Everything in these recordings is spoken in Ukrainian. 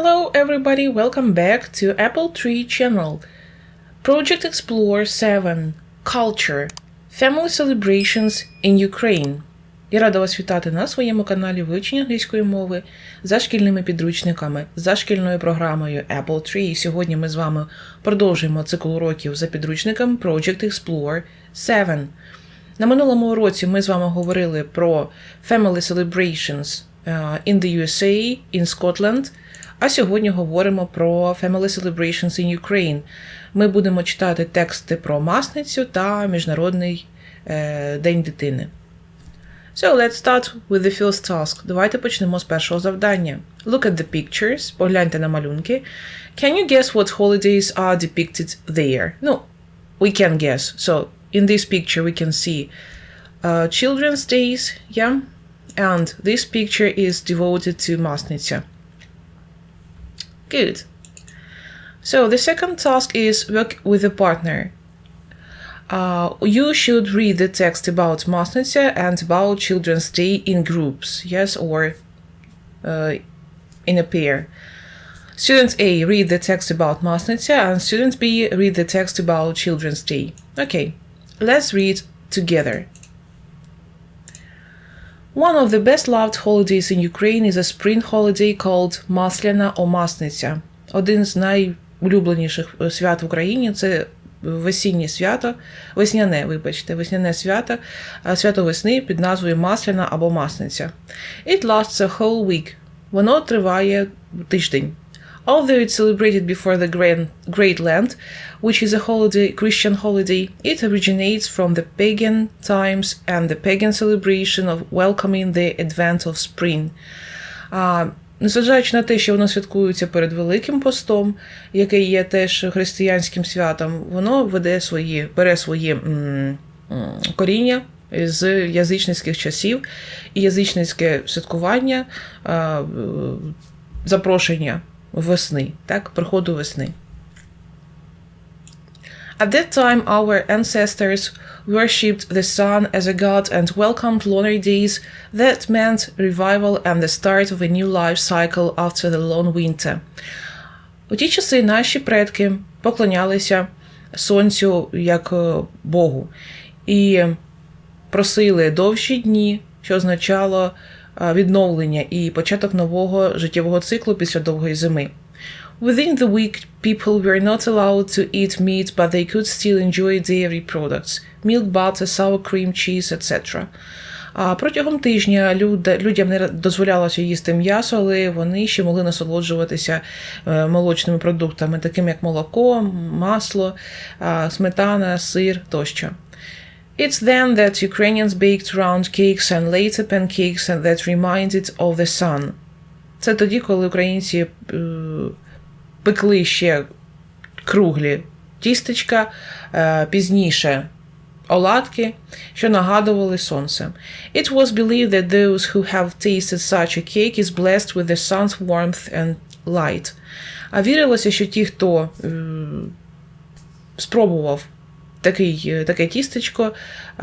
Hello everybody, welcome back to Apple Tree channel. Project Explore 7 Culture Family Celebrations in Ukraine. Я рада вас вітати на своєму каналі вивчення англійської мови за шкільними підручниками, за шкільною програмою Apple Tree. І сьогодні ми з вами продовжуємо цикл уроків за підручником Project Explore 7. На минулому уроці ми з вами говорили про Family Celebrations е, in the USA, in Scotland. А сьогодні говоримо про Family Celebrations in Ukraine. Ми будемо читати тексти про масницю та Міжнародний е, День дитини. So let's start with the first task. Давайте почнемо з першого завдання. Look at the pictures. Погляньте на малюнки. Can you guess what holidays are depicted there? Ну, we can guess. So, in this picture we can see uh, children's days, yeah? And this picture is devoted to Masnitsa. Good. So the second task is work with a partner. Uh, you should read the text about Masnitsa and about Children's Day in groups, yes, or uh, in a pair. Student A read the text about Masnitsa and student B read the text about Children's Day. Okay, let's read together. One of the best loved holidays in Ukraine is a spring holiday called Масляна or Масниця. Один з найулюбленіших е, свят в Україні це весіннє свято, весняне, вибачте, весняне свято, е, свято весни під назвою Масляна або Масниця. It lasts a whole week. Воно триває тиждень. Although it's celebrated before the Grand, Great Lent, which is a holiday, Christian holiday, it originates from the pagan times and the pagan celebration of welcoming the advent of spring. А, незважаючи на те, що воно святкується перед Великим постом, який є теж християнським святом, воно веде свої, бере м, коріння з язичницьких часів, і язичницьке святкування, запрошення весни, так, приходу весни. At that time, our ancestors worshipped the sun as a god and welcomed lunar days that meant revival and the start of a new life cycle after the long winter. У ті часи наші предки поклонялися сонцю як е, Богу і просили довші дні, що означало е, відновлення і початок нового життєвого циклу після довгої зими. Within the week, people were not allowed to eat meat, but they could still enjoy dairy products milk, butter, sour cream, cheese, etc. А протягом тижня люд, людям не дозволялося їсти м'ясо, але вони ще могли насолоджуватися е, молочними продуктами, такими як молоко, масло, е, сметана, сир тощо. It's then that Ukrainians baked round cakes and later pancakes and that reminded of the sun. Це тоді, коли українці е, пекли ще круглі тістечка, е, пізніше оладки, що нагадували сонце. It was believed that those who have tasted such a cake is blessed with the sun's warmth and light. А вірилося, що ті, хто е, спробував такий, е, таке тістечко,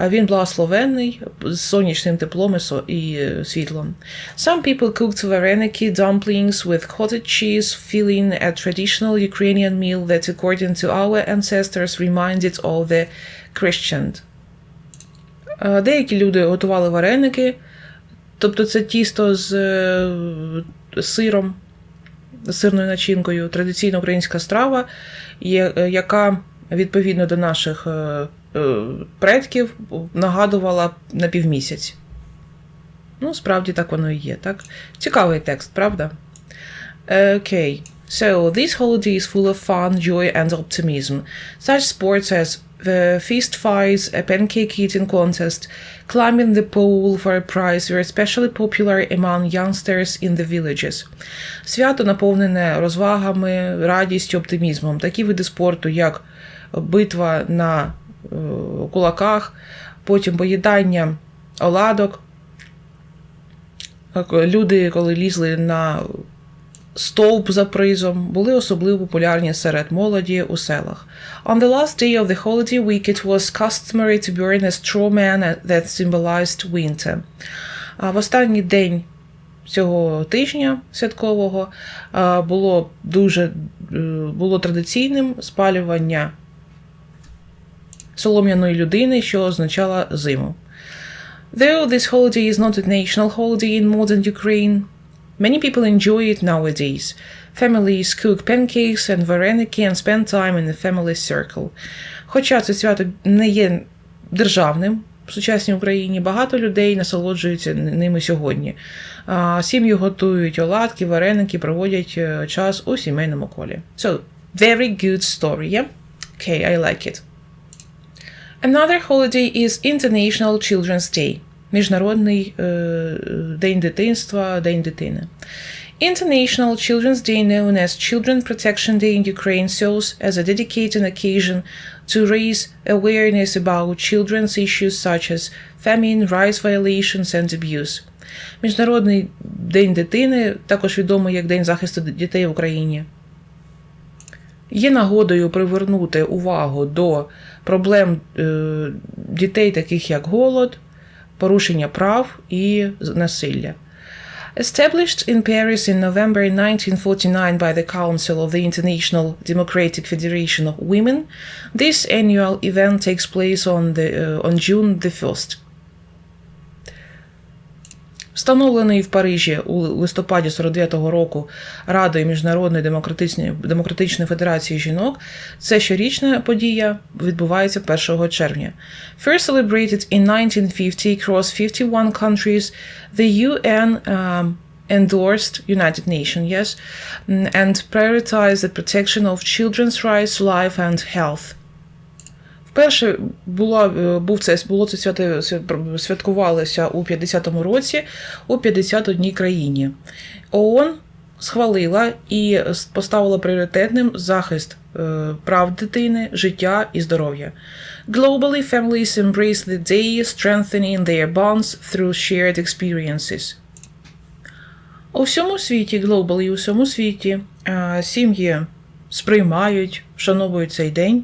він благословенний з сонячним теплом і, е, світлом. Some people cooked vareniki dumplings with cottage cheese filling a traditional Ukrainian meal that according to our ancestors reminded of the Christian. Деякі люди готували вареники, тобто це тісто з е, сиром, з сирною начинкою, традиційна українська страва, яка відповідно до наших е, е, предків нагадувала на півмісяць. Ну, справді так воно і є, так? Цікавий текст, правда? Окей. Okay. So, this holiday is full of fun, joy, and optimism. Such sports as the fist fights, a pancake eating contest, climbing the pole for a prize were especially popular among youngsters in the villages. Свято наповнене розвагами, радістю, оптимізмом. Такі види спорту, як битва на е, кулаках, потім поїдання оладок. Люди, коли лізли на стовп за призом, були особливо популярні серед молоді у селах. On the last day of the holiday week it was customary to burn a straw man that symbolized winter. А в останній день цього тижня святкового було дуже е, було традиційним спалювання солом'яної людини, що означала зиму. Though this holiday is not a national holiday in modern Ukraine, many people enjoy it nowadays. Families cook pancakes and vareniki and spend time in the family circle. Хоча це свято не є державним в сучасній Україні, багато людей насолоджуються ними сьогодні. Сім'ї готують оладки, вареники, проводять е, час у сімейному колі. So, very good story, yeah? Okay, I like it. Another holiday is International Children's Day. Міжнародний е, День дитинства, День дитини. International Children's Day, known as Children Protection Day in Ukraine, serves as a dedicated occasion to raise awareness about children's issues such as famine, rights violations and abuse. Міжнародний День дитини, також відомий як День захисту дітей в Україні, Є нагодою привернути увагу до проблем е, дітей, таких як голод, порушення прав і насилля. Established in Paris in November 1949 by the Council of the International Democratic Federation of Women, this annual event takes place on, the, uh, on June the 1st. Встановлений в Парижі у листопаді 49-го року Радою Міжнародної демократичної, демократичної федерації жінок, це щорічна подія відбувається 1 червня. First celebrated in 1950 across 51 countries, the UN um, endorsed United Nations, yes, and prioritized the protection of children's rights, life and health. Вперше була, був це, було це свято святкувалося у 50-му році у 51 країні. ООН схвалила і поставила пріоритетним захист е, прав дитини, життя і здоров'я. Globally, families embrace the day, strengthening their bonds through shared experiences. У всьому світі, глобалі, у всьому світі е, сім'ї сприймають, вшановують цей день,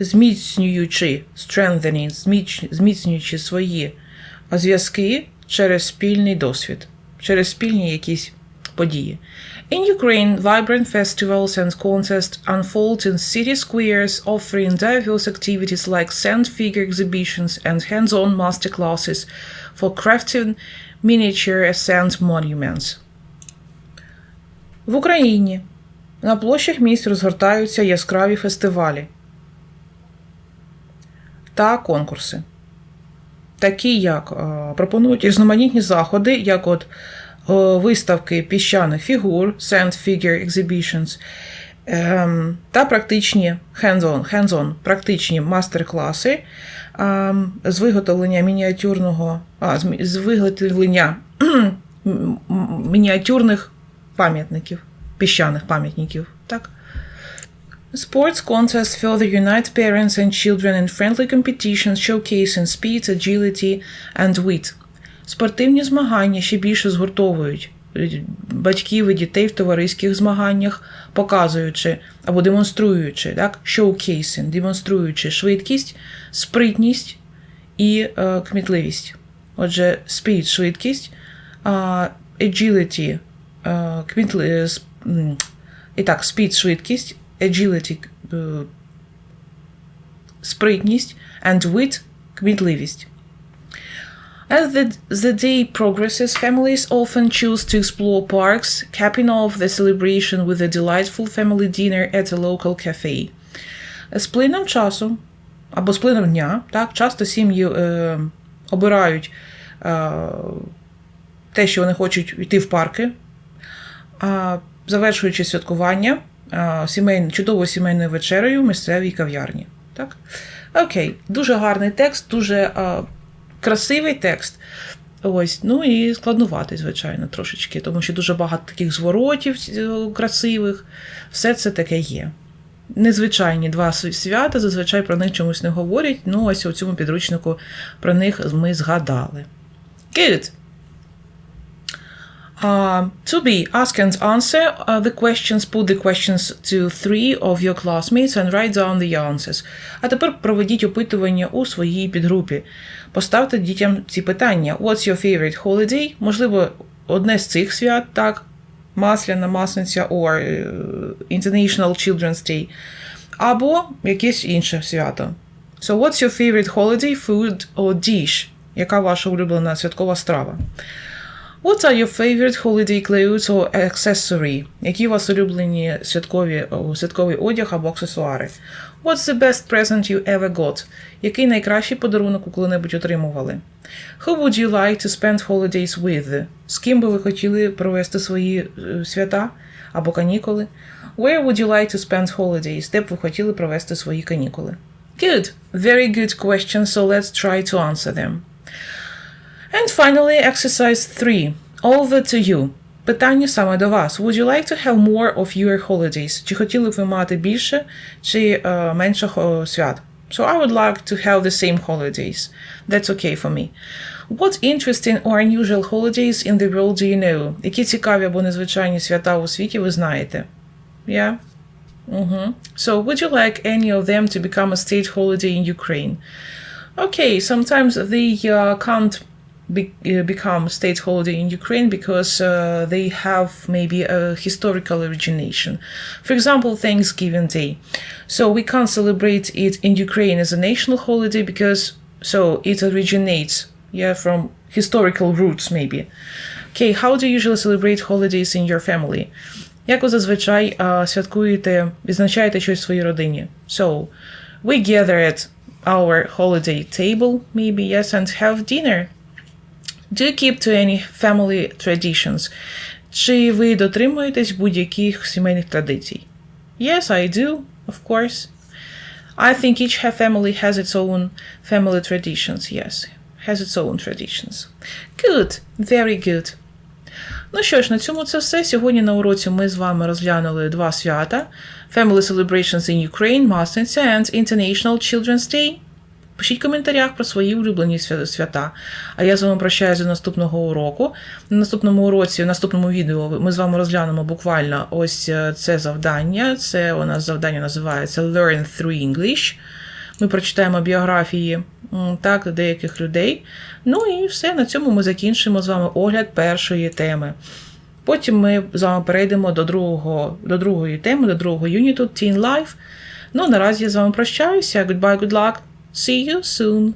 зміцнюючи strengthening, зміцнюючи свої зв'язки через спільний досвід, через спільні якісь події. In Ukraine, vibrant festivals and contests unfold in city squares, offering diverse activities like sand figure exhibitions and hands-on masterclasses for crafting miniature sand monuments. В Україні на площах міст розгортаються яскраві фестивалі та конкурси, такі як е, пропонують різноманітні заходи, як от е, виставки піщаних фігур, Sand Figure Exhibitions, ем, та практичні hands-on, hands-on практичні мастер-класи ем, з виготовлення мініатюрного, а, з виготовлення мініатюрних пам'ятників, піщаних пам'ятників. Так? Sports contests further unite parents and children in friendly competitions showcasing speed, agility and wit. Спортивні змагання ще більше згуртовують батьків і дітей в товариських змаганнях, показуючи або демонструючи, так, showcasing, демонструючи швидкість, спритність і е, кмітливість. Отже, speed – швидкість, е, agility е, кмітли, і так, speed – швидкість, agility е, спритність and wit кмітливість. As the, the day progresses, families often choose to explore parks, capping off the celebration with a delightful family dinner at a local cafe. З плином часу або з плином дня, так, часто сім'ї е, обирають е, те, що вони хочуть йти в парки, а завершуючи святкування сімейною, чудовою сімейною вечерею в місцевій кав'ярні. Так? Окей, дуже гарний текст, дуже а, красивий текст. Ось, ну і складнуватий, звичайно, трошечки, тому що дуже багато таких зворотів красивих. Все це таке є. Незвичайні два свята, зазвичай про них чомусь не говорять. Ну, ось у цьому підручнику про них ми згадали. Good. Uh, to be ask and answer uh, the questions, put the questions to three of your classmates and write down the answers. А тепер проведіть опитування у своїй підгрупі. Поставте дітям ці питання. What's your favorite holiday? Можливо, одне з цих свят, так, Масляна, Масленця or е, International Children's Day, або якесь інше свято. So what's your favorite holiday food or dish? Яка ваша улюблена святкова страва? What are your favorite holiday clothes or accessory? Які у вас улюблені святкові, святковий одяг або аксесуари? What's the best present you ever got? Який найкращий подарунок ви коли-небудь отримували? Who would you like to spend holidays with? З ким би ви хотіли провести свої е, свята або канікули? Where would you like to spend holidays? Де б ви хотіли провести свої канікули? Good. Very good question, so let's try to answer them. And finally, exercise 3. Over to you. Питання саме до вас. Would you like to have more of your holidays? Чи хотіли б ви мати більше чи е, менше хо- свят? So I would like to have the same holidays. That's okay for me. What interesting or unusual holidays in the world do you know? Які цікаві або незвичайні свята у світі ви знаєте? Yeah? Mm-hmm. So would you like any of them to become a state holiday in Ukraine? Okay, sometimes they uh, can't be, uh, become state holiday in Ukraine because uh, they have maybe a historical origination. For example, Thanksgiving Day. So we can't celebrate it in Ukraine as a national holiday because so it originates yeah from historical roots maybe. Okay, how do you usually celebrate holidays in your family? Як ви зазвичай а, святкуєте, відзначаєте щось в своїй родині? So, we gather at our holiday table, maybe, yes, and have dinner. Do you keep to any family traditions? Чи ви дотримуєтесь будь-яких сімейних традицій? Yes, I do, of course. I think each ha- family has its own family traditions, yes. Has its own traditions. Good, very good. Ну що ж, на цьому це все. Сьогодні на уроці ми з вами розглянули два свята: Family Celebrations in Ukraine, Масленця and International Children's Day. Пишіть в коментарях про свої улюблені свята. А я з вами прощаюся до наступного уроку. На наступному уроці, в наступному відео ми з вами розглянемо буквально ось е, це завдання. Це у нас завдання називається Learn Through English. Ми прочитаємо біографії так, деяких людей. Ну і все, на цьому ми закінчимо з вами огляд першої теми. Потім ми з вами перейдемо до, другого, до другої теми, до другого юніту Teen Life. Ну, наразі я з вами прощаюся. Goodbye, good luck. See you soon.